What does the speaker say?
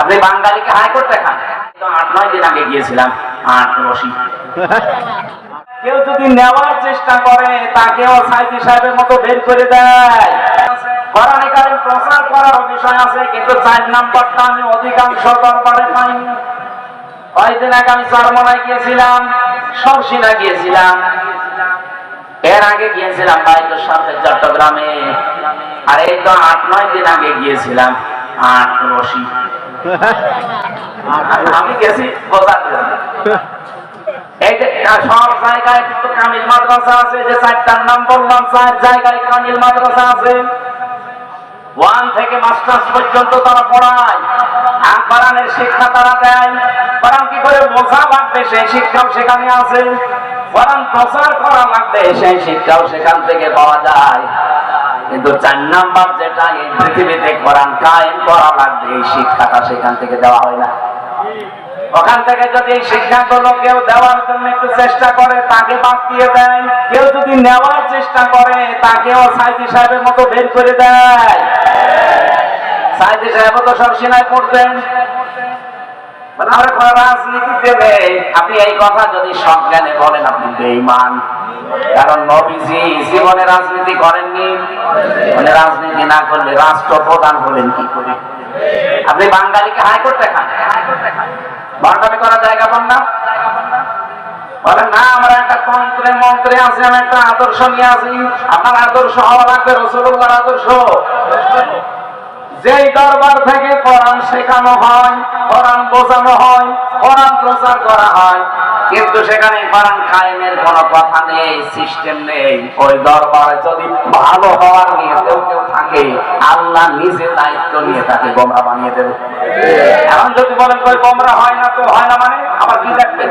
আপনি বাঙালিকে হাইকোর্ট দেখান তো আট, নয় দিন আগে গিয়েছিলাম, আট রশি কেউ যদি নেওয়ার চেষ্টা করে, তাকেও সাইদি সাহেবের মতো বের করে দেয়। আগে গিয়েছিলাম চট্টগ্রামে। আর এই তো আট, নয় দিন আগে গিয়েছিলাম, আট রশি আমি গেছি পড়ায়, আর শিক্ষা তারা দেয়। কোরআন কি করে লাগবে, সেই শিক্ষাও সেখানে আছে। কোরআন প্রচার করা লাগবে, সেই শিক্ষাও সেখান থেকে পাওয়া যায়। কিন্তু চার নাম্বার যেটা, এই পৃথিবীতে কোরআন কায়েম করা লাগবে, এই শিক্ষাটা সেখান থেকে দেওয়া হয় না। ওখান থেকে যদি এই শিক্ষাগুলো কেউ দেওয়ার জন্য একটু চেষ্টা করে, তাকে বাদ দিয়ে দেয়। কেউ যদি নেওয়ার চেষ্টা করে, তাকেও সাইদি সাহেবের মতো বের করে দেয়। সাইদি সাহেব তো সরসিনায় পড়তেন। মানে আমরা রাজনীতি দেবে আপনি এই কথা যদি সজ্ঞানে বলেন, আপনি বেঈমান। কারণ নবীজি জীবনে রাজনীতি করেননি। মানে রাজনীতি না করলে রাষ্ট্রপ্রধান হলেন কি করে? আপনি বাঙালিকে হাইকোর্ট দেখান বাঙালি করার জায়গা পান না? আমরা একটা তন্ত্রে মন্ত্রে আছি, আমি একটা আদর্শ নিয়ে আছি। আপনার আদর্শ হওয়া থেকে কোরআন শেখানো হয়, কোরআন বোঝানো হয়, কোরআন প্রচার করা হয় কিন্তু সেখানে কোরআন খাইমের কোনো কথা নেই সিস্টেম নেই। ওই দরবারে যদি ভালো হওয়ার নিয়ে কেউ কেউ থাকে, আল্লাহ নিজে দায়িত্ব নিয়ে তাকে গোমরা বানিয়ে দেবে। এখন যদি বলেন কই গোমরা হয় না, তো হয় না মানে? আবার কি দেখবেন?